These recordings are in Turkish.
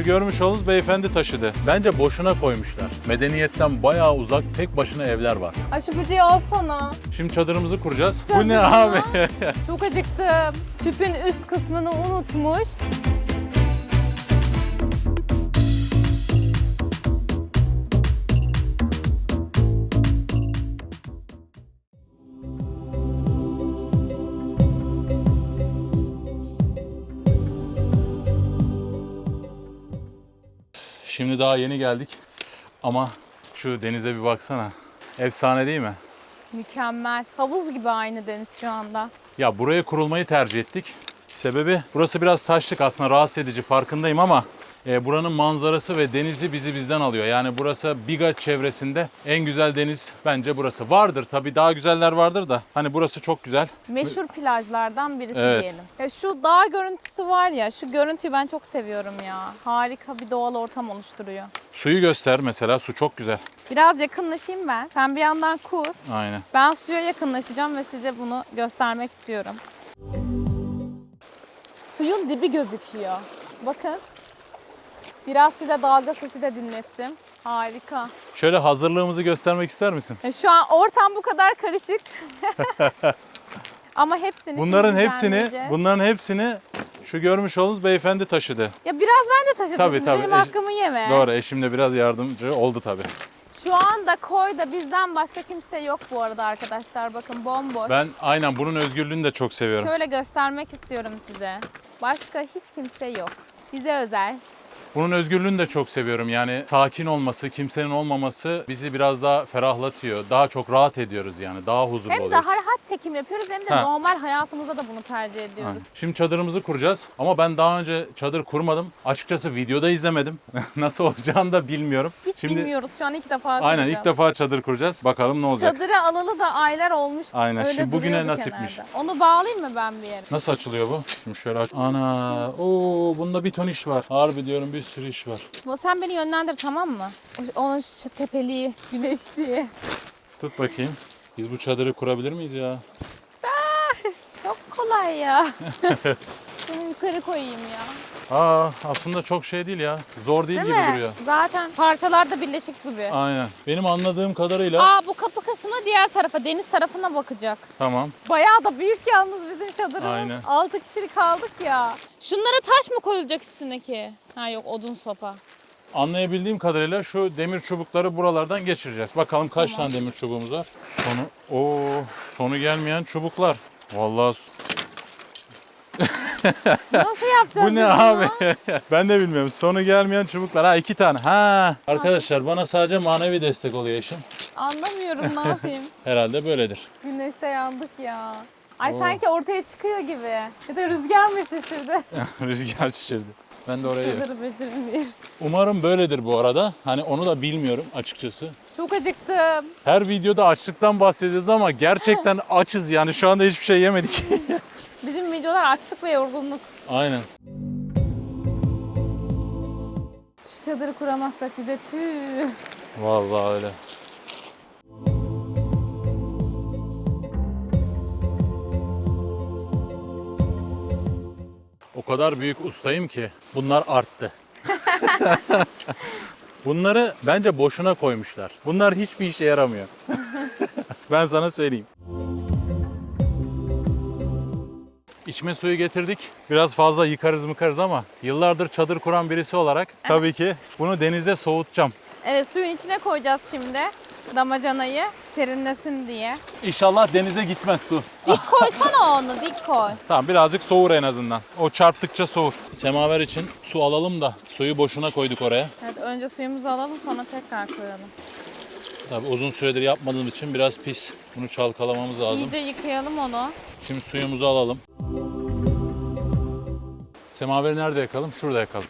Şu görmüş olduğunuz beyefendi taşıdı. Bence boşuna koymuşlar. Medeniyetten bayağı uzak tek başına evler var. Ay şu böceği alsana. Şimdi çadırımızı kuracağız. Bu ne abi? Çok acıktım. Tüpün üst kısmını unutmuş. Şimdi daha yeni geldik. Ama şu denize bir baksana. Efsane değil mi? Mükemmel. Havuz gibi aynı deniz şu anda. Ya buraya kurulmayı tercih ettik. Sebebi burası biraz taşlık aslında rahatsız edici farkındayım ama e, buranın manzarası ve denizi bizi bizden alıyor. Yani burası Biga çevresinde en güzel deniz bence burası. Vardır tabii daha güzeller vardır da hani burası çok güzel. Meşhur plajlardan birisi Evet. diyelim. Ya şu dağ görüntüsü var ya, şu görüntüyü ben çok seviyorum ya. Harika bir doğal ortam oluşturuyor. Suyu göster mesela su çok güzel. Biraz yakınlaşayım ben. Sen bir yandan kur. Aynen. Ben suya yakınlaşacağım ve size bunu göstermek istiyorum. Suyun dibi gözüküyor. Bakın. Biraz size dalga sesi de dinlettim. Harika. Şöyle hazırlığımızı göstermek ister misin? Ya Şu an ortam bu kadar karışık. Ama hepsini Bunların şimdi hepsini, bunların hepsini şu görmüş olduğunuz beyefendi taşıdı. Ya biraz ben de taşıdım Tabii, şimdi. tabii. Benim hakkımı yeme. Doğru eşim de biraz yardımcı oldu tabii. Şu anda koyda bizden başka kimse yok bu arada arkadaşlar. Bakın bomboş. Ben aynen bunun özgürlüğünü de çok seviyorum. Şöyle göstermek istiyorum size. Başka hiç kimse yok. Bize özel. Bunun özgürlüğünü de çok seviyorum. Yani sakin olması, kimsenin olmaması bizi biraz daha ferahlatıyor. Daha çok rahat ediyoruz yani. Daha huzurlu Hem de oluyoruz. rahat çekim yapıyoruz hem de Ha. normal hayatımızda da bunu tercih ediyoruz. Aynen. Şimdi çadırımızı kuracağız ama ben daha önce çadır kurmadım. Açıkçası videoda izlemedim. Nasıl olacağını da bilmiyorum. Hiç Şimdi bilmiyoruz şu an ilk defa aynen ilk defa çadır kuracağız. Bakalım ne olacak. Çadırı alalı da aylar olmuş. Aynen, Öyle şimdi bugüne duruyordu nasipmiş. kenarda. Onu bağlayayım mı ben bir yere? Nasıl açılıyor bu? Şimdi şöyle aç. Ana, oo bunda bir ton iş var. Harbi diyorum bir sürü iş var. Bu- Sen beni yönlendir tamam mı? Onun tepeliği, güneşliği. Tut bakayım. Biz bu çadırı kurabilir miyiz ya? Çok kolay ya. Şunu yukarı koyayım ya. Aa, aslında çok şey değil ya. Zor değil, Değil gibi mi? duruyor. Zaten parçalar da birleşik gibi. Aynen. Benim anladığım kadarıyla Aa bu kapı kısmı diğer tarafa, deniz tarafına bakacak. tamam. Bayağı da büyük yalnız bizim çadırımız. Aynen. 6 kişilik kaldık ya. Şunlara taş mı koyulacak üstündeki? Ha yok odun sopa. Anlayabildiğim kadarıyla şu demir çubukları buralardan geçireceğiz. Bakalım kaç tane demir çubuğumuz var. Sonu o sonu gelmeyen çubuklar. Vallahi Nasıl yapacağız bu ne biz bunu? abi? ben de bilmiyorum. Sonu gelmeyen çubuklar. Ha iki tane. Ha arkadaşlar bana sadece manevi destek oluyor eşim. Anlamıyorum ne yapayım. Herhalde böyledir. Güneşte yandık ya. Ay Oo. sanki ortaya çıkıyor gibi. Ya da rüzgar mı şaşırdı? Rüzgar şişirdi. Ben de oraya. Çadırı beceremiyor. Umarım böyledir bu arada. Hani onu da bilmiyorum açıkçası. Çok acıktım. Her videoda açlıktan bahsediyoruz ama gerçekten açız yani şu anda hiçbir şey yemedik. Bizim videolar açlık ve yorgunluk. Aynen. Şu çadırı kuramazsak bize tüh. Vallahi öyle. O kadar büyük ustayım ki bunlar arttı. Bunları bence boşuna koymuşlar. Bunlar hiçbir işe yaramıyor. ben sana söyleyeyim. İçme suyu getirdik. Biraz fazla yıkarız mıkarız ama yıllardır çadır kuran birisi olarak tabii ki bunu denizde soğutacağım. Evet suyun içine koyacağız şimdi damacanayı serinlesin diye. İnşallah denize gitmez su. Dik koysana onu dik koy. Tamam birazcık soğur en azından. O çarptıkça soğur. Semaver için su alalım da suyu boşuna koyduk oraya. Evet önce suyumuzu alalım sonra tekrar koyalım. Tabii uzun süredir yapmadığım için biraz pis. Bunu çalkalamamız lazım. İyice yıkayalım onu. Şimdi suyumuzu alalım. Semaveri nerede yakalım? Şurada yakalım.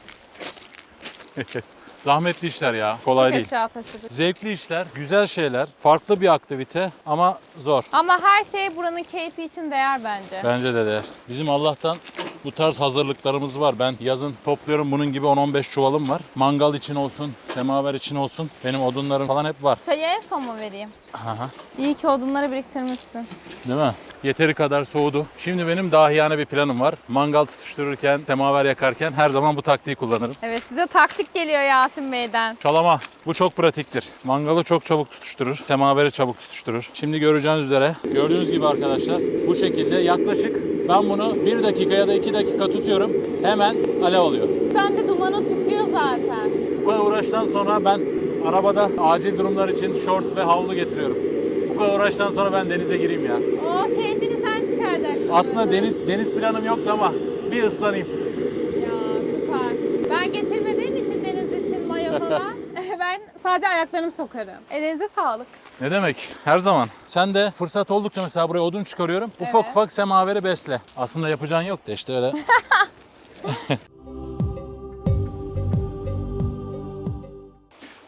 Zahmetli işler ya. Kolay değil. Eşya taşıdık. Zevkli işler, güzel şeyler, farklı bir aktivite ama zor. Ama her şey buranın keyfi için değer bence. Bence de değer. Bizim Allah'tan bu tarz hazırlıklarımız var. Ben yazın topluyorum bunun gibi 10-15 çuvalım var. Mangal için olsun, semaver için olsun. Benim odunlarım falan hep var. Çayı en son mu vereyim? Aha. İyi ki odunları biriktirmişsin. Değil mi? Yeteri kadar soğudu. Şimdi benim dahiyane bir planım var. Mangal tutuştururken, semaver yakarken her zaman bu taktiği kullanırım. Evet size taktik geliyor Yasin Bey'den. Çalama. Bu çok pratiktir. Mangalı çok çabuk tutuşturur. Semaveri çabuk tutuşturur. Şimdi göreceğiniz üzere. Gördüğünüz gibi arkadaşlar bu şekilde yaklaşık ben bunu 1 dakika ya da 2 dakika tutuyorum. Hemen alev alıyor. Ben de dumanı tutuyor zaten. Bu kadar uğraştan sonra ben arabada acil durumlar için şort ve havlu getiriyorum. Bu kadar uğraştan sonra ben denize gireyim ya. O keyfini sen çıkaracaksın. Aslında deniz deniz planım yoktu ama bir ıslanayım. Ya süper. Ben getirmediğim için deniz için mayo falan. ben sadece ayaklarımı sokarım. Elinize sağlık. Ne demek? Her zaman. Sen de fırsat oldukça mesela buraya odun çıkarıyorum. Ufak Evet. ufak semaveri besle. Aslında yapacağın yok da işte öyle.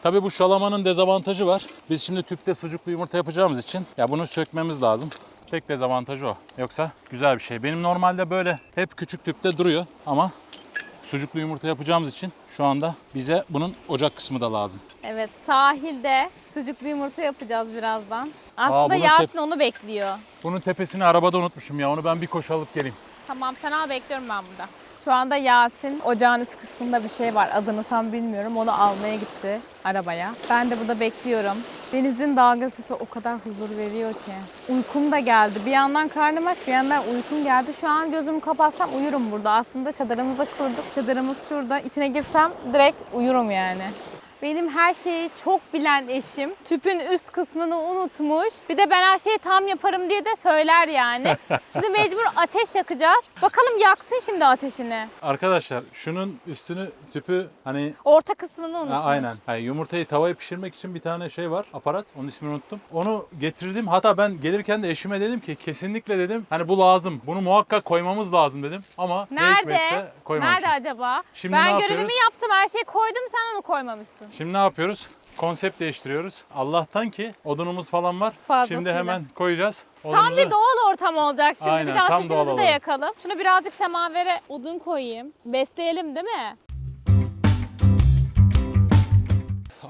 Tabii bu şalamanın dezavantajı var. Biz şimdi tüpte sucuklu yumurta yapacağımız için ya bunu sökmemiz lazım. Tek dezavantajı o. Yoksa güzel bir şey. Benim normalde böyle hep küçük tüpte duruyor ama sucuklu yumurta yapacağımız için şu anda bize bunun ocak kısmı da lazım. Evet sahilde sucuklu yumurta yapacağız birazdan. Aslında bunu Yasin tep- onu bekliyor. Bunun tepesini arabada unutmuşum ya. Onu ben bir koşu alıp geleyim. Tamam sen al bekliyorum ben burada. Şu anda Yasin ocağın üst kısmında bir şey var. Adını tam bilmiyorum. Onu almaya gitti arabaya. Ben de burada bekliyorum. Denizin dalga sesi o kadar huzur veriyor ki. Uykum da geldi. Bir yandan karnım aç, bir yandan uykum geldi. Şu an gözümü kapatsam uyurum burada. Aslında çadırımızı kurduk. Çadırımız şurada. İçine girsem direkt uyurum yani. Benim her şeyi çok bilen eşim tüpün üst kısmını unutmuş. Bir de ben her şeyi tam yaparım diye de söyler yani. Şimdi mecbur ateş yakacağız. Bakalım yaksın şimdi ateşini. Arkadaşlar şunun üstünü tüpü hani Orta kısmını Ha, unutmuş. aynen. Yani yumurtayı tavaya pişirmek için bir tane şey var. Aparat. Onun ismini unuttum. Onu getirdim. Hatta ben gelirken de eşime dedim ki kesinlikle dedim. Hani bu lazım. Bunu muhakkak koymamız lazım dedim. Ama ne Nerede? hikmetse koymamışım. Nerede acaba? Şimdi ben ne görevimi yapıyoruz? yaptım. Her şeyi koydum. Sen onu koymamışsın. Şimdi ne yapıyoruz? Konsept değiştiriyoruz. Allah'tan ki odunumuz falan var. Fazlasıyla. Şimdi hemen koyacağız. Tam Odunumuzu- bir doğal ortam olacak şimdi. Aynen, bir de tam ateşimizi de yakalım. Şunu birazcık semavere odun koyayım. Besleyelim değil mi?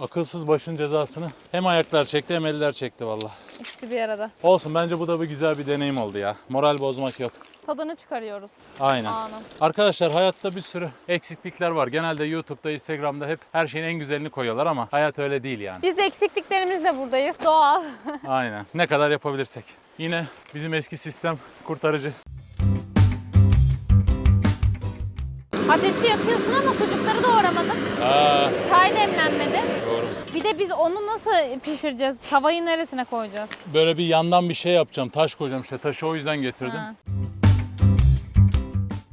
Akılsız başın cezasını hem ayaklar çekti hem eller çekti valla. İkisi bir arada. Olsun bence bu da bir güzel bir deneyim oldu ya. Moral bozmak yok. Tadını çıkarıyoruz. Aynen. Anın. Arkadaşlar hayatta bir sürü eksiklikler var. Genelde YouTube'da, Instagram'da hep her şeyin en güzelini koyuyorlar ama hayat öyle değil yani. Biz eksikliklerimizle buradayız. Doğal. Aynen. Ne kadar yapabilirsek. Yine bizim eski sistem kurtarıcı. Ateşi yakıyorsun ama sucukları doğramadın. Aa, Çay demlenmedi. doğru. Bir de biz onu nasıl pişireceğiz? Tavayı neresine koyacağız? Böyle bir yandan bir şey yapacağım. Taş koyacağım işte. Taşı o yüzden getirdim. Ha.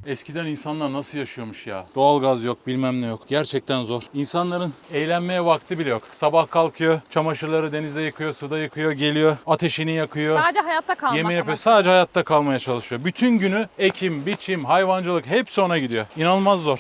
Eskiden insanlar nasıl yaşıyormuş ya? Doğalgaz yok, bilmem ne yok. Gerçekten zor. İnsanların eğlenmeye vakti bile yok. Sabah kalkıyor, çamaşırları denizde yıkıyor, suda yıkıyor, geliyor, ateşini yakıyor. Sadece hayatta kalmak. Yemin yapıyor. amaçlı. Sadece hayatta kalmaya çalışıyor. Bütün günü ekim, biçim, hayvancılık hepsi ona gidiyor. İnanılmaz zor.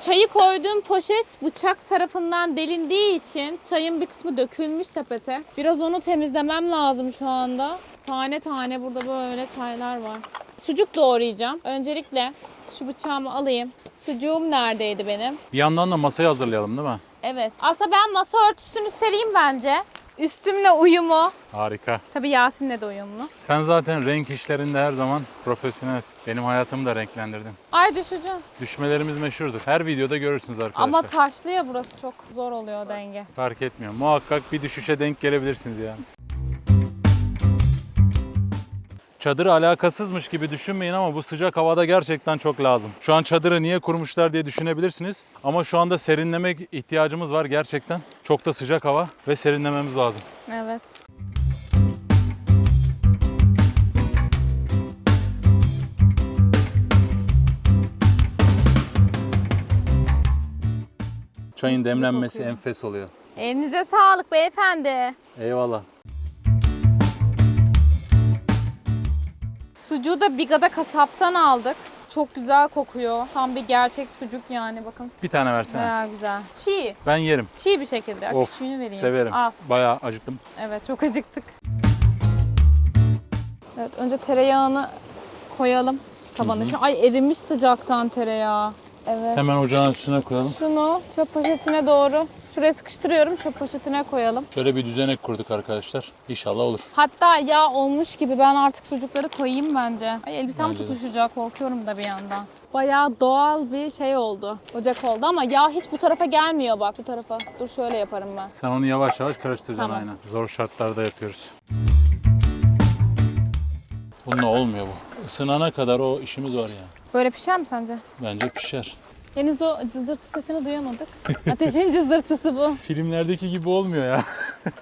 Çayı koyduğum poşet bıçak tarafından delindiği için çayın bir kısmı dökülmüş sepete. Biraz onu temizlemem lazım şu anda. Tane tane burada böyle çaylar var. Sucuk doğrayacağım. Öncelikle şu bıçağımı alayım. Sucuğum neredeydi benim? Bir yandan da masayı hazırlayalım değil mi? Evet. Aslında ben masa örtüsünü sereyim bence. Üstümle uyumu. Harika. Tabii Yasin'le de uyumlu. Sen zaten renk işlerinde her zaman profesyonelsin. Benim hayatımı da renklendirdin. Ay düşeceğim. Düşmelerimiz meşhurdur. Her videoda görürsünüz arkadaşlar. Ama taşlı ya burası çok zor oluyor denge. Fark etmiyor. Muhakkak bir düşüşe denk gelebilirsiniz yani. Çadırı alakasızmış gibi düşünmeyin ama bu sıcak havada gerçekten çok lazım. Şu an çadırı niye kurmuşlar diye düşünebilirsiniz. Ama şu anda serinlemek ihtiyacımız var gerçekten. Çok da sıcak hava ve serinlememiz lazım. Evet. Çayın demlenmesi enfes oluyor. Elinize sağlık beyefendi. Eyvallah. Sucuğu da Biga'da kasaptan aldık. Çok güzel kokuyor. Tam bir gerçek sucuk yani bakın. Bir tane versene. Bayağı güzel. Çiğ. Ben yerim. Çiğ bir şekilde. Of, Küçüğünü vereyim. Severim. Al. Bayağı acıktım. Evet çok acıktık. Evet önce tereyağını koyalım tabanın içine. Ay erimiş sıcaktan tereyağı. Evet. Hemen ocağın üstüne koyalım. Şunu çöp poşetine doğru. Şuraya sıkıştırıyorum. Çöp poşetine koyalım. Şöyle bir düzenek kurduk arkadaşlar. İnşallah olur. Hatta yağ olmuş gibi ben artık sucukları koyayım bence. Ay elbisem Bence de. tutuşacak korkuyorum da bir yandan. Bayağı doğal bir şey oldu. Ocak oldu ama yağ hiç bu tarafa gelmiyor bak bu tarafa. Dur şöyle yaparım ben. Sen onu yavaş yavaş karıştıracaksın Tamam. aynen. Zor şartlarda yapıyoruz. Bununla olmuyor bu. Isınana kadar o işimiz var ya. Böyle pişer mi sence? Bence pişer. Henüz o cızırtı sesini duyamadık. Ateşin cızırtısı bu. Filmlerdeki gibi olmuyor ya.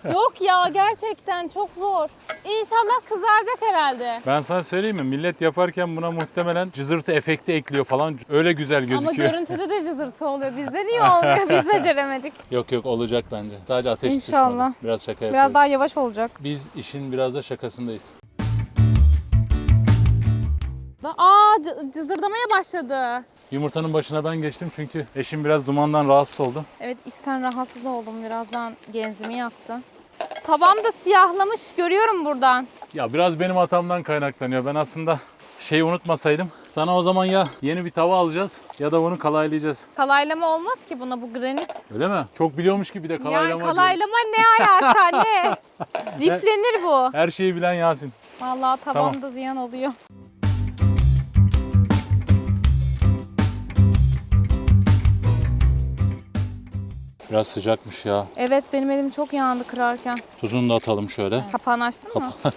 Yok ya gerçekten çok zor. İnşallah kızaracak herhalde. Ben sana söyleyeyim mi? Millet yaparken buna muhtemelen cızırtı efekti ekliyor falan. Öyle güzel Ama gözüküyor. görüntüde de cızırtı oluyor. Bizde niye olmuyor? Biz beceremedik. Yok yok olacak bence. Sadece ateş İnşallah. düşmedi. Biraz şaka yapıyoruz. Biraz daha yavaş olacak. Biz işin biraz da şakasındayız. Aa cı- cızırdamaya başladı. Yumurtanın başına ben geçtim çünkü eşim biraz dumandan rahatsız oldu. Evet isten rahatsız oldum biraz. Ben genzimi yaktı. Tavam da siyahlamış görüyorum buradan. Ya biraz benim hatamdan kaynaklanıyor. Ben aslında şeyi unutmasaydım. Sana o zaman ya yeni bir tava alacağız ya da bunu kalaylayacağız. Kalaylama olmaz ki buna bu granit. Öyle mi? Çok biliyormuş gibi de kalaylama yani diyor. kalaylama ne alaka ne? Ciflenir bu. Her şeyi bilen Yasin. Vallahi Tamam. tabamda ziyan oluyor. Biraz sıcakmış ya. Evet benim elim çok yandı kırarken. Tuzunu da atalım şöyle. Kapağını açtın mı?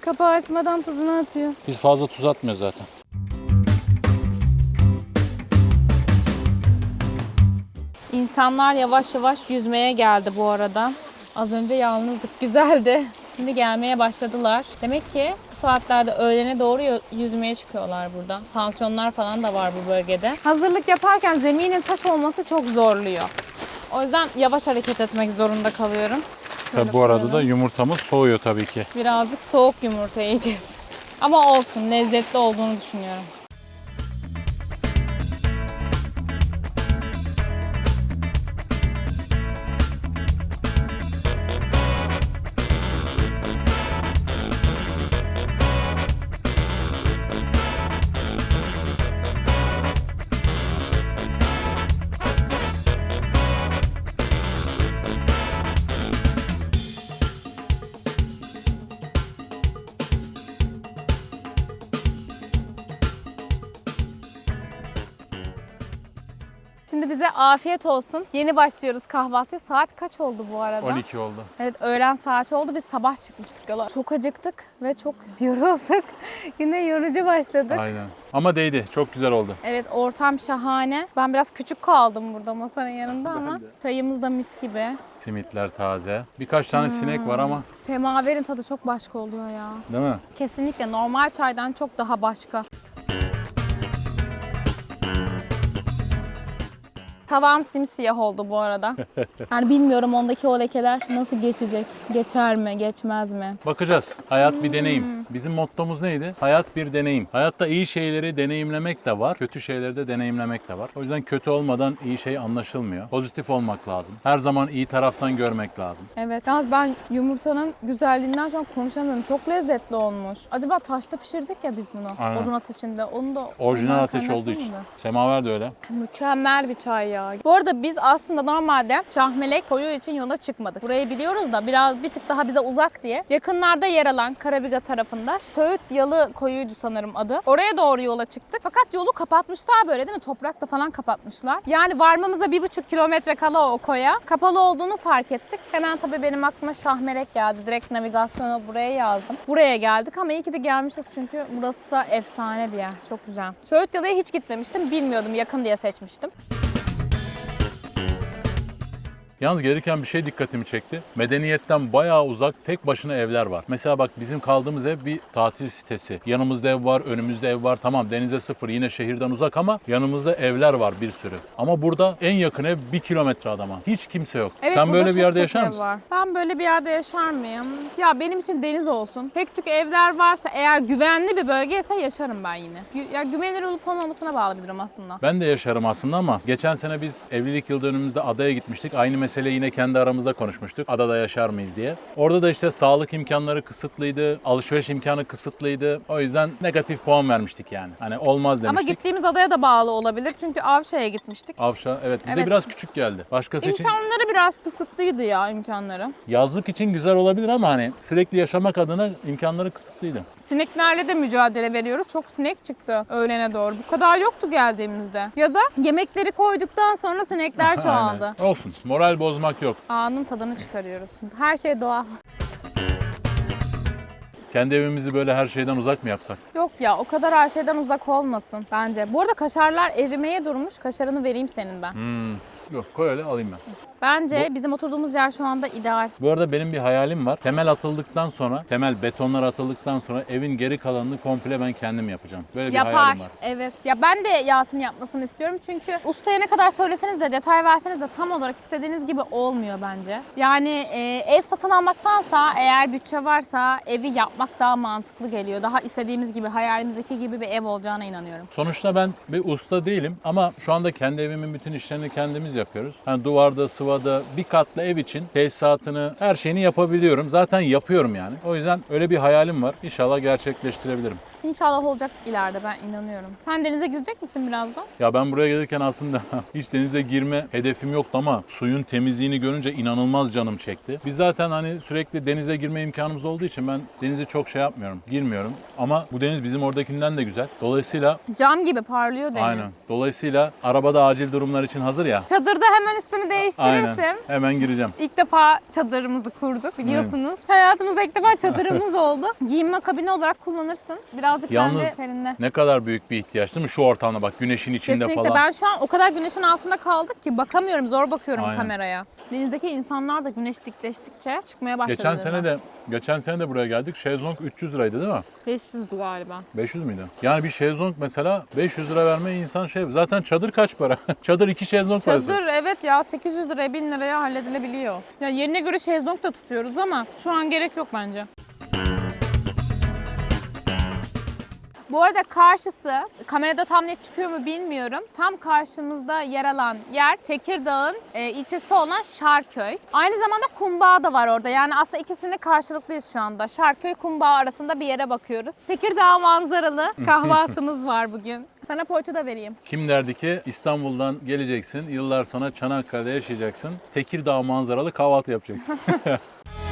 Kapağı açmadan tuzunu atıyor. Biz fazla tuz atmıyoruz zaten. İnsanlar yavaş yavaş yüzmeye geldi bu arada. Az önce yalnızdık, güzeldi. Şimdi gelmeye başladılar. Demek ki bu saatlerde öğlene doğru yüzmeye çıkıyorlar burada. Pansiyonlar falan da var bu bölgede. Hazırlık yaparken zeminin taş olması çok zorluyor. O yüzden yavaş hareket etmek zorunda kalıyorum. Şöyle Tabii bu arada da yumurtamız soğuyor tabii ki. birazcık soğuk yumurta yiyeceğiz. Ama olsun, lezzetli olduğunu düşünüyorum. Afiyet olsun. Yeni başlıyoruz kahvaltıya. Saat kaç oldu bu arada? 12 oldu. Evet öğlen saati oldu. Biz sabah çıkmıştık yola. Çok acıktık ve çok yorulduk. Yine yorucu başladık. Aynen. Ama değdi. Çok güzel oldu. Evet ortam şahane. Ben biraz küçük kaldım burada masanın yanında ama çayımız da mis gibi. Simitler taze. Birkaç tane sinek var ama Semaverin tadı çok başka oluyor ya. değil mi? Kesinlikle normal çaydan çok daha başka. Tavam simsiyah oldu bu arada. Yani bilmiyorum ondaki o lekeler nasıl geçecek? Geçer mi, geçmez mi? Bakacağız. Hayat bir Hmm. deneyim. Bizim mottomuz neydi? Hayat bir deneyim. Hayatta iyi şeyleri deneyimlemek de var, kötü şeyleri de deneyimlemek de var. O yüzden kötü olmadan iyi şey anlaşılmıyor. Pozitif olmak lazım. Her zaman iyi taraftan görmek lazım. Evet. Yalnız ben yumurtanın güzelliğinden şu an konuşamıyorum. Çok lezzetli olmuş. Acaba taşta pişirdik ya biz bunu. Aynen. Odun ateşinde. Onu da Orijinal ateş olduğu için. Semaver de öyle. Mükemmel bir çay ya. Bu arada biz aslında normalde Şahmelek koyu için yola çıkmadık. Burayı biliyoruz da biraz bir tık daha bize uzak diye. Yakınlarda yer alan Karabiga tarafında Söğüt Yalı koyuydu sanırım adı. Oraya doğru yola çıktık. Fakat yolu kapatmışlar böyle değil mi? Toprakla falan kapatmışlar. Yani varmamıza bir buçuk kilometre kala o koya. Kapalı olduğunu fark ettik. Hemen tabii benim aklıma Şahmelek geldi. Direkt navigasyona buraya yazdım. Buraya geldik ama iyi ki de gelmişiz çünkü burası da efsane bir yer. Çok güzel. Söğüt Yalı'ya hiç gitmemiştim. Bilmiyordum. Yakın diye seçmiştim. Yalnız gelirken bir şey dikkatimi çekti. Medeniyetten bayağı uzak tek başına evler var. Mesela bak bizim kaldığımız ev bir tatil sitesi. Yanımızda ev var, önümüzde ev var. Tamam denize sıfır yine şehirden uzak ama yanımızda evler var bir sürü. Ama burada en yakın ev bir kilometre adama. Hiç kimse yok. Evet, Sen böyle bir yerde yaşar mısın? Var. Ben böyle bir yerde yaşar mıyım? Ya benim için deniz olsun. Tek tük evler varsa eğer güvenli bir bölgeyse yaşarım ben yine. Gü- Ya güvenilir olup olmamasına bağlı bir durum aslında. Ben de yaşarım aslında ama geçen sene biz evlilik yıl dönümümüzde adaya gitmiştik. Aynı meseleyi yine kendi aramızda konuşmuştuk. Adada yaşar mıyız diye. Orada da işte sağlık imkanları kısıtlıydı, alışveriş imkanı kısıtlıydı. O yüzden negatif puan vermiştik yani. Hani olmaz Ama demiştik. gittiğimiz adaya da bağlı olabilir. Çünkü Avşa'ya gitmiştik. Avşa evet bize Evet. biraz küçük geldi. Başkası için İmkanları biraz kısıtlıydı ya imkanları. yazlık için güzel olabilir ama hani sürekli yaşamak adına imkanları kısıtlıydı. Sineklerle de mücadele veriyoruz. Çok sinek çıktı öğlene doğru. Bu kadar yoktu geldiğimizde. Ya da yemekleri koyduktan sonra sinekler çoğaldı. Olsun. Moral bozmak yok. Anın tadını çıkarıyoruz. Her şey doğal. Kendi evimizi böyle her şeyden uzak mı yapsak? Yok ya o kadar her şeyden uzak olmasın bence. Bu arada kaşarlar erimeye durmuş. Kaşarını vereyim senin ben. Hmm. Yok koy öyle alayım ben. Bence bizim oturduğumuz yer şu anda ideal. Bu arada benim bir hayalim var. Temel atıldıktan sonra, temel betonlar atıldıktan sonra evin geri kalanını komple ben kendim yapacağım. Böyle bir Yapar. hayalim var. Evet. Ya ben de Yasin yapmasını istiyorum. Çünkü ustaya ne kadar söyleseniz de detay verseniz de tam olarak istediğiniz gibi olmuyor bence. Yani e, ev satın almaktansa eğer bütçe varsa evi yapmak daha mantıklı geliyor. Daha istediğimiz gibi hayalimizdeki gibi bir ev olacağına inanıyorum. Sonuçta ben bir usta değilim ama şu anda kendi evimin bütün işlerini kendimiz yapıyoruz. Hani duvarda, sıvada, bir katlı ev için tesisatını, her şeyini yapabiliyorum. Zaten yapıyorum yani. O yüzden öyle bir hayalim var. İnşallah gerçekleştirebilirim. İnşallah olacak ileride ben inanıyorum. Sen denize girecek misin birazdan? Ya ben buraya gelirken aslında hiç denize girme hedefim yoktu ama suyun temizliğini görünce inanılmaz canım çekti. Biz zaten hani sürekli denize girme imkanımız olduğu için ben denize çok şey yapmıyorum, girmiyorum. Ama bu deniz bizim oradakinden de güzel. Dolayısıyla Cam gibi parlıyor deniz. aynen. Dolayısıyla arabada acil durumlar için hazır ya. Çadırda hemen üstünü değiştirirsin. Aynen. Hemen gireceğim. İlk defa çadırımızı kurduk biliyorsunuz. Hayatımızda ilk defa çadırımız oldu. Giyinme kabini olarak kullanırsın. Birazcık Yalnız- kendi serinle. Ne kadar büyük bir ihtiyaç değil mi şu ortamda bak güneşin içinde Kesinlikle. falan. Ben şu an o kadar güneşin altında kaldık ki bakamıyorum. Zor bakıyorum Aynen. kameraya. Denizdeki insanlar da güneş dikleştikçe çıkmaya başladı. Geçen sene de geçen sene de buraya geldik. Şezlong 300 liraydı değil mi? 500 galiba. 500 müydü? Yani bir şezlong mesela 500 lira vermeye insan şey. Zaten çadır kaç para? çadır iki şezlong parası. Çadır evet ya 800 liraya 1000 liraya halledilebiliyor. Ya yerine göre şezlong da tutuyoruz ama şu an gerek yok bence. Bu arada karşısı, kamerada tam net çıkıyor mu bilmiyorum. Tam karşımızda yer alan yer Tekirdağ'ın e, ilçesi olan Şarköy. Aynı zamanda Kumbağ da var orada. Yani aslında ikisini karşılıklıyız şu anda. Şarköy, Kumbağ arasında bir yere bakıyoruz. Tekirdağ manzaralı kahvaltımız var bugün. Sana poğaça da vereyim. Kim derdi ki İstanbul'dan geleceksin, yıllar sonra Çanakkale'de yaşayacaksın, Tekirdağ manzaralı kahvaltı yapacaksın.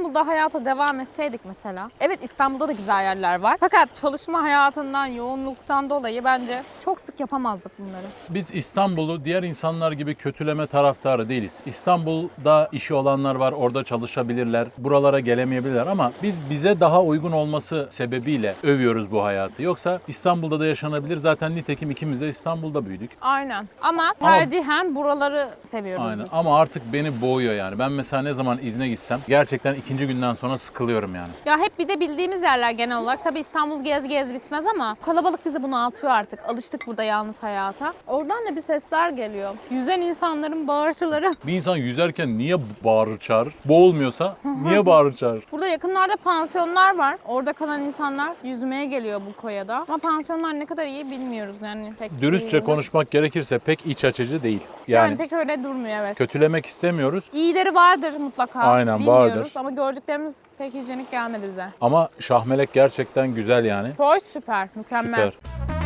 İstanbul'da hayata devam etseydik mesela. Evet İstanbul'da da güzel yerler var. Fakat çalışma hayatından, yoğunluktan dolayı bence çok sık yapamazdık bunları. Biz İstanbul'u diğer insanlar gibi kötüleme taraftarı değiliz. İstanbul'da işi olanlar var, orada çalışabilirler, buralara gelemeyebilirler ama biz bize daha uygun olması sebebiyle övüyoruz bu hayatı. Yoksa İstanbul'da da yaşanabilir. Zaten nitekim ikimiz de İstanbul'da büyüdük. Aynen. Ama Ama- tercihen buraları seviyoruz Aynen biz. ama artık beni boğuyor yani. Ben mesela ne zaman izne gitsem gerçekten ikinci günden sonra sıkılıyorum yani. Ya hep bir de bildiğimiz yerler genel olarak. Tabii İstanbul gez gez bitmez ama kalabalık bizi bunaltıyor artık. Alıştık burada yalnız hayata. Oradan da bir sesler geliyor. Yüzen insanların bağırtıları. Bir insan yüzerken niye bağırır çağırır? Boğulmuyorsa niye bağırır çağırır? Burada yakınlarda pansiyonlar var. Orada kalan insanlar yüzmeye geliyor bu koya da. Ama pansiyonlar ne kadar iyi bilmiyoruz yani. Pek Dürüstçe iyi. konuşmak gerekirse pek iç açıcı değil. Yani, Yani, pek öyle durmuyor evet. kötülemek istemiyoruz İyileri vardır mutlaka. Aynen, Bilmiyoruz vardır. ama gördüklerimiz pek hijyenik gelmedi bize. ama Şahmelek gerçekten güzel yani. Çok süper, mükemmel. Süper.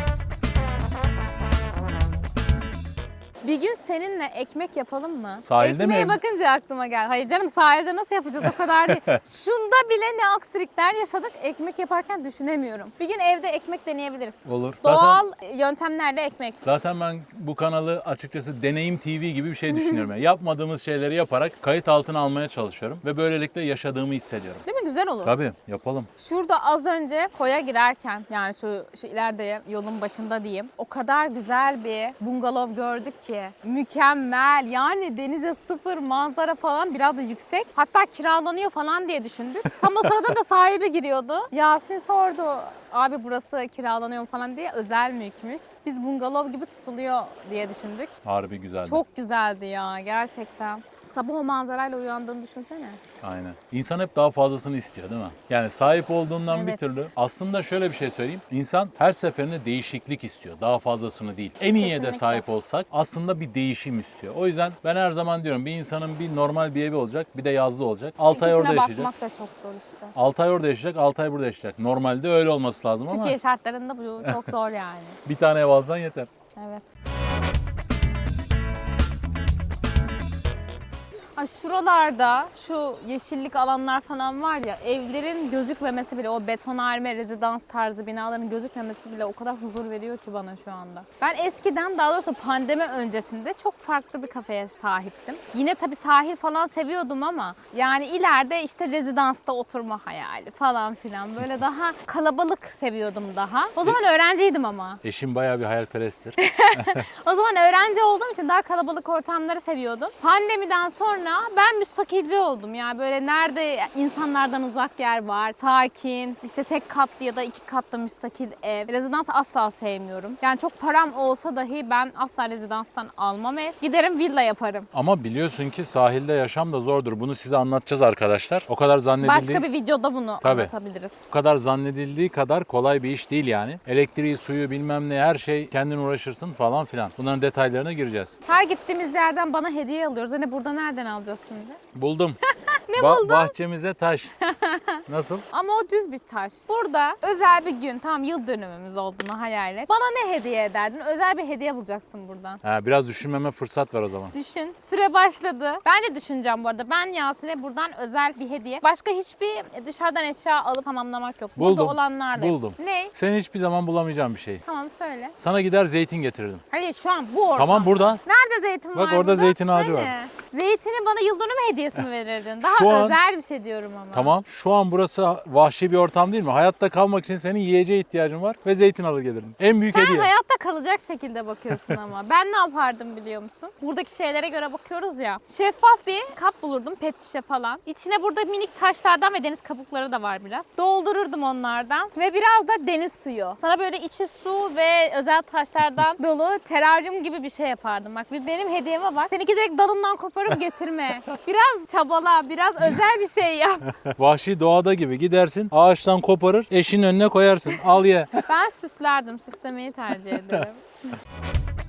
Bir gün seninle ekmek yapalım mı? Sahilde mi Ekmeğe ev- bakınca aklıma gel. Hayır canım sahilde nasıl yapacağız o kadar değil. Şunda bile ne aksilikler yaşadık ekmek yaparken düşünemiyorum. Bir gün evde ekmek deneyebiliriz. Olur. Doğal yöntemlerle ekmek. zaten ben bu kanalı açıkçası deneyim TV gibi bir şey düşünüyorum. Yani yapmadığımız şeyleri yaparak kayıt altına almaya çalışıyorum. Ve böylelikle yaşadığımı hissediyorum. Değil mi? Güzel olur. Tabii yapalım. Şurada az önce koya girerken yani şu şu ileride yolun başında diyeyim. O kadar güzel bir bungalov gördük ki mükemmel. Yani denize sıfır manzara falan biraz da yüksek. Hatta kiralanıyor falan diye düşündük. Tam o sırada da sahibi giriyordu. Yasin sordu. Abi burası kiralanıyor falan diye özel mülkmüş. Biz bungalov gibi tutuluyor diye düşündük. Harbi güzeldi. Çok güzeldi ya gerçekten. Sabah o manzarayla uyandığını düşünsene. Aynen. İnsan hep daha fazlasını istiyor değil mi? Yani sahip olduğundan bir Evet. türlü. Aslında şöyle bir şey söyleyeyim. İnsan her seferinde değişiklik istiyor. Daha fazlasını değil. En iyiye de Kesinlikle. sahip olsak aslında bir değişim istiyor. O yüzden ben her zaman diyorum bir insanın bir normal bir evi olacak bir de yazlı olacak. 6 ay İkisine orada yaşayacak. bakmak da çok zor işte. 6 ay orada yaşayacak, 6 ay burada yaşayacak. Normalde öyle olması lazım ama Türkiye şartlarında bu çok zor yani. bir tane ev alsan yeter. Evet. Ay şuralarda şu yeşillik alanlar falan var ya evlerin gözükmemesi bile o betonarme rezidans tarzı binaların gözükmemesi bile o kadar huzur veriyor ki bana şu anda. Ben eskiden daha doğrusu pandemi öncesinde çok farklı bir kafeye sahiptim. Yine tabii sahil falan seviyordum ama yani ileride işte rezidansta oturma hayali falan filan böyle daha kalabalık seviyordum daha. O zaman öğrenciydim ama. Eşim bayağı bir hayalperesttir. O zaman öğrenci olduğum için daha kalabalık ortamları seviyordum. Pandemiden sonra ben müstakilci oldum. Yani böyle nerede insanlardan uzak yer var, sakin, işte tek katlı ya da iki katlı müstakil ev. Rezidans asla sevmiyorum. Yani çok param olsa dahi ben asla rezidanstan almam ev. Giderim villa yaparım. Ama biliyorsun ki sahilde yaşam da zordur. Bunu size anlatacağız arkadaşlar. O kadar zannedildiği, Başka bir videoda bunu Tabii. anlatabiliriz. o kadar zannedildiği kadar kolay bir iş değil yani. Elektriği, suyu bilmem ne her şey kendin uğraşırsın falan filan. Bunların detaylarına gireceğiz. Her gittiğimiz yerden bana hediye alıyoruz. Hani burada nereden alacağız şimdi? Buldum. Ne Ba- buldun? Bahçemize taş. Nasıl? Ama o düz bir taş. Burada özel bir gün, tam yıl dönümümüz olduğunu hayal et. Bana ne hediye ederdin? Özel bir hediye bulacaksın buradan. Ha, biraz düşünmeme fırsat ver o zaman. Düşün. Süre başladı. Ben de düşüneceğim bu arada. Ben Yasin'e buradan özel bir hediye. Başka hiçbir dışarıdan eşya alıp tamamlamak yok. Burada Buldum. olanlarla. Buldum. Ne? Senin hiçbir zaman bulamayacağın bir şey. Tamam söyle. Sana gider zeytin getirirdim. Hayır şu an bu ortam. Tamam burada. Nerede zeytin Bak var orada burada? zeytin ağacı var. Zeytini bana yıl dönümü hediyesi mi verirdin? Daha Şu an- özel bir şey diyorum ama. Tamam. Şu an burası vahşi bir ortam değil mi? Hayatta kalmak için senin yiyeceğe ihtiyacın var ve zeytin alır gelirdin. En büyük Sen hediye. hayatta kalacak şekilde bakıyorsun ama. Ben ne yapardım biliyor musun? Buradaki şeylere göre bakıyoruz ya. Şeffaf bir kap bulurdum, pet şişe falan. İçine burada minik taşlardan ve deniz kabukları da var biraz. Doldururdum onlardan ve biraz da deniz suyu. Sana böyle içi su ve özel taşlardan dolu teraryum gibi bir şey yapardım. Bak bir benim hediyeme bak. Seninki direkt dalından koparıp getirme. Biraz çabala, biraz özel bir şey yap. Vahşi doğada gibi gidersin, ağaçtan koparır, eşin önüne koyarsın. Al ye. Ben süslerdim, süslemeyi tercih ederim.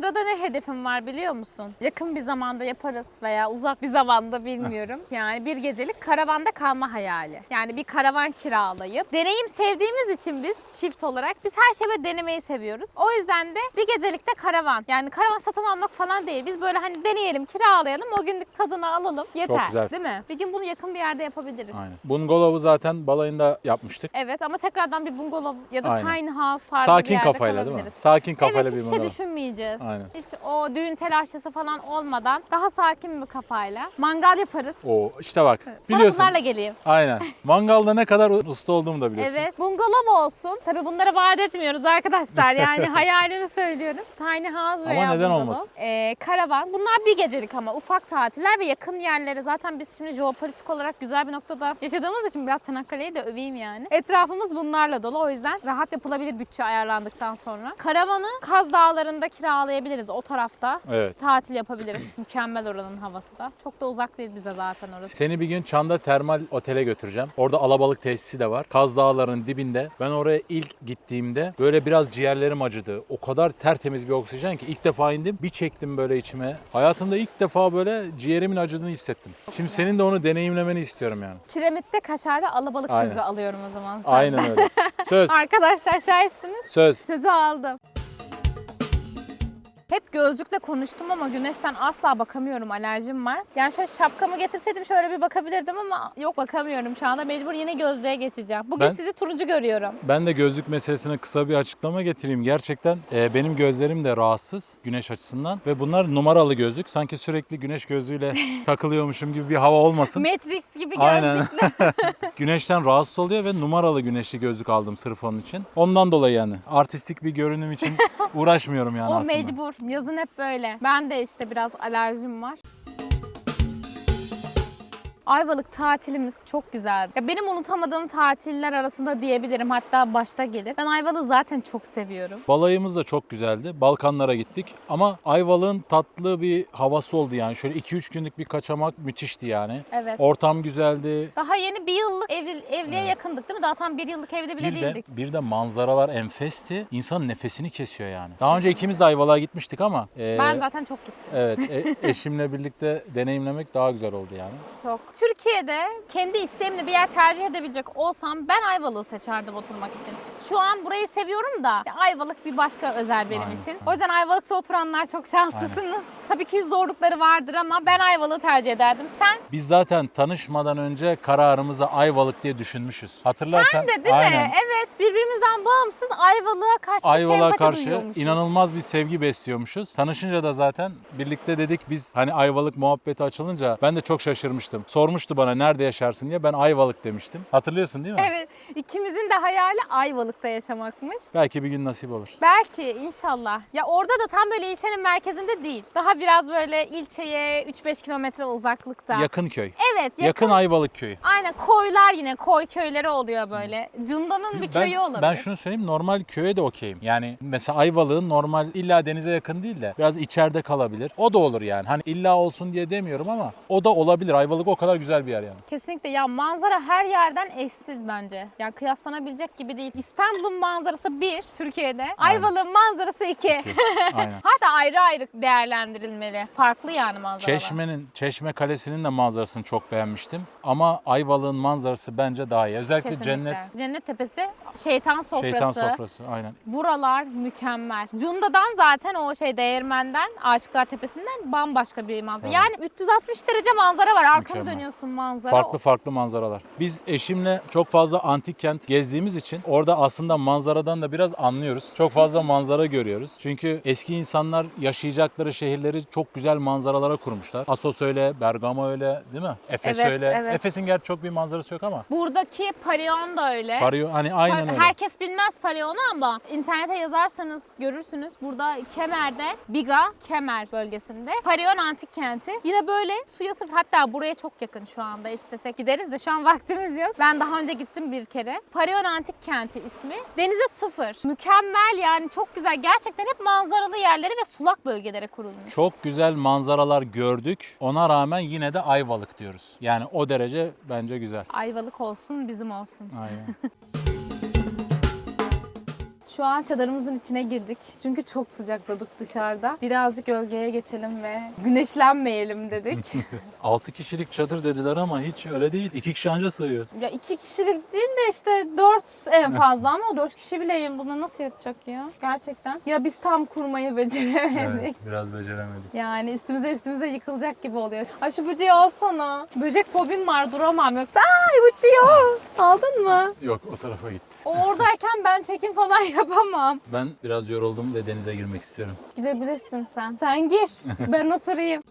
Sırada ne hedefim var biliyor musun? Yakın bir zamanda yaparız veya uzak bir zamanda bilmiyorum. Yani bir gecelik karavanda kalma hayali. Yani bir karavan kiralayıp deneyim sevdiğimiz için biz çift olarak biz her şeyi böyle denemeyi seviyoruz. O yüzden de bir gecelik de karavan. Yani karavan satın almak falan değil. Biz böyle hani deneyelim, kiralayalım, o günlük tadını alalım. Yeter. güzel. Değil mi? Bir gün bunu yakın bir yerde yapabiliriz. Aynen. Bungalovu zaten balayında yapmıştık. Evet ama tekrardan bir bungalov ya da Aynen. tiny house tarzı bir Sakin yerde kafayla değil mi? kalabiliriz. Sakin kafayla evet bir hiçbir şey bungalov. düşünmeyeceğiz. Aynen. Hiç o düğün telaşesi falan olmadan daha sakin bir kafayla mangal yaparız. Oo işte bak. Sana Biliyorsun. bunlarla geleyim. Aynen. Mangalda ne kadar usta olduğumu da biliyorsun. Evet. Bungalov olsun. Tabii bunlara vaat etmiyoruz arkadaşlar. Yani hayalimi söylüyorum. Tiny house veya neden bungalov. olmasın? Ee, karavan. Bunlar bir gecelik ama ufak tatiller ve yakın yerlere. Zaten biz şimdi jeopolitik olarak güzel bir noktada yaşadığımız için biraz Çanakkale'yi de öveyim yani. Etrafımız bunlarla dolu. O yüzden rahat yapılabilir bütçe ayarlandıktan sonra. Karavanı Kaz Dağları'nda kiralayabiliriz o tarafta. Evet. Tatil yapabiliriz. Mükemmel oranın havası da. Çok da uzak değil bize zaten orası. Seni bir gün Çan'da termal otele götüreceğim. Orada alabalık tesisi de var. Kaz Dağları'nın dibinde. Ben oraya ilk gittiğimde böyle biraz ciğerlerim acıdı. O kadar tertemiz bir oksijen ki ilk defa indim. Bir çektim böyle içime. Hayatımda ilk defa böyle ciğerimin acıdığını hissettim. Şimdi senin de onu deneyimlemeni istiyorum yani. Kiremitte kaşarlı alabalık Aynen. sözü alıyorum o zaman. senden. Aynen öyle. Söz. Arkadaşlar şahitsiniz. Söz. Sözü aldım. Hep gözlükle konuştum ama güneşten asla bakamıyorum. Alerjim var. Yani şöyle şapkamı getirseydim şöyle bir bakabilirdim ama yok bakamıyorum şu anda. Mecbur yine gözlüğe geçeceğim. Bugün Ben- sizi turuncu görüyorum. Ben de gözlük meselesine kısa bir açıklama getireyim. Gerçekten e, benim gözlerim de rahatsız güneş açısından ve bunlar numaralı gözlük. Sanki sürekli güneş gözlüğüyle takılıyormuşum gibi bir hava olmasın. Matrix gibi Aynen. gözlükle. Güneşten rahatsız oluyor ve numaralı güneşli gözlük aldım sırf onun için. Ondan dolayı yani artistik bir görünüm için uğraşmıyorum yani o aslında. mecbur. Yazın hep böyle. Ben de işte biraz alerjim var. Ayvalık tatilimiz çok güzeldi. Ya benim unutamadığım tatiller arasında diyebilirim. Hatta başta gelir. Ben Ayvalık'ı zaten çok seviyorum. Balayımız da çok güzeldi. Balkanlara gittik ama Ayvalık'ın tatlı bir havası oldu yani. Şöyle 2-3 günlük bir kaçamak müthişti yani. Evet. Ortam güzeldi. Daha yeni bir yıllık evli, evliye yakındık değil mi? Daha tam bir yıllık evde bile Bir de, değildik. bir de manzaralar enfesti. İnsanın nefesini kesiyor yani. Daha önce ikimiz de Ayvalık'a gitmiştik ama e, Ben zaten çok gittim. evet e- eşimle birlikte deneyimlemek daha güzel oldu yani. Çok. Türkiye'de kendi isteğimle bir yer tercih edebilecek olsam ben Ayvalık'ı seçerdim oturmak için. Şu an burayı seviyorum da Ayvalık bir başka özel benim Aynen. için. O yüzden Ayvalık'ta oturanlar çok şanslısınız. Tabii ki zorlukları vardır ama ben Ayvalık'ı tercih ederdim. Sen Biz zaten tanışmadan önce kararımızı Ayvalık diye düşünmüşüz. Hatırlarsan. Sen de değil Aynen. mi? Evet birbirimizden bağımsız Ayvalık'a karşı Ayvalık'a sempati karşı duyuyormuşuz. inanılmaz bir sevgi besliyormuşuz. Tanışınca da zaten birlikte dedik biz hani Ayvalık muhabbeti açılınca ben de çok şaşırmıştım. Sormuştu bana nerede yaşarsın diye ben Ayvalık demiştim. Hatırlıyorsun değil mi? Evet ikimizin de hayali Ayvalık'ta yaşamakmış. Belki bir gün nasip olur. Belki inşallah. Ya orada da tam böyle ilçenin merkezinde değil. Daha biraz böyle ilçeye 3-5 kilometre uzaklıkta. Yakın köy. evet yakın. Yakın Ayvalık köyü. Aynen koylar yine koy köyleri oluyor böyle. Cunda'nın bir köyü olabilir. ben şunu söyleyeyim normal köye de okeyim. Yani mesela Ayvalık'ın normal illa denize yakın değil de biraz içeride kalabilir. O da olur yani. Hani illa olsun diye demiyorum ama o da olabilir. Ayvalık o kadar güzel bir yer yani. Kesinlikle ya manzara her yerden eşsiz bence. Yani kıyaslanabilecek gibi değil. İstanbul'un manzarası bir Türkiye'de. Ayvalık'ın manzarası iki. Aynen. Hatta ayrı ayrı değerlendirilmeli. Farklı yani manzaralar. Çeşme'nin, Çeşme Kalesi'nin de manzarasını çok beğenmiştim. Ama Ayvalık'ın manzarası bence daha iyi. Özellikle Kesinlikle. cennet, Cennet Tepesi, şeytan sofrası. şeytan sofrası. Aynen. Buralar mükemmel. Cunda'dan zaten o şey değirmenden, Aşıklar Tepesi'nden bambaşka bir manzara. Tabii. Yani 360 derece manzara var. Arkanı Mükemmel. dönüyorsun manzara. Farklı farklı manzaralar. Biz eşimle çok fazla antik kent gezdiğimiz için orada aslında manzaradan da biraz anlıyoruz. Çok fazla manzara görüyoruz. Çünkü eski insanlar yaşayacakları şehirleri çok güzel manzaralara kurmuşlar. Asos öyle, Bergamo öyle değil mi? Efes Evet, öyle. evet. Efes'in gerçi çok bir manzarası yok ama. Buradaki Parion da öyle. Pario hani aynen öyle. Herkes bilmez Parion'u ama internete yazarsanız görürsünüz. Burada Kemer'de, Biga, Kemer bölgesinde. Parion antik kenti. Yine böyle suya sıfır. Hatta buraya çok yakın şu anda. İstesek gideriz de şu an vaktimiz yok. Ben daha önce gittim bir kere. Parion antik kenti ismi. Denize sıfır. Mükemmel yani çok güzel. Gerçekten hep manzaralı yerlere ve sulak bölgelere kurulmuş. Çok güzel manzaralar gördük. Ona rağmen yine de Ayvalık diyoruz. Yani o derece bence güzel. Ayvalık olsun bizim olsun. Aynen. Şu an çadırımızın içine girdik. Çünkü çok sıcakladık dışarıda. Birazcık gölgeye geçelim ve güneşlenmeyelim dedik. 6 kişilik çadır dediler ama hiç öyle değil. 2 kişi anca sığıyoruz. ya iki kişilik değil de işte dört en fazla ama o dört kişi bile buna nasıl yatacak ya? Gerçekten. Ya biz tam kurmayı beceremedik. biraz beceremedik. Yani üstümüze üstümüze yıkılacak gibi oluyor. Ay şu böceği alsana. Böcek fobim var duramam yoksa. Ay uçuyor. Aldın mı? Yok o tarafa gitti. Oradayken ben çekim falan yapamam. Ben biraz yoruldum ve denize girmek istiyorum. Girebilirsin sen. Sen gir. Ben oturayım.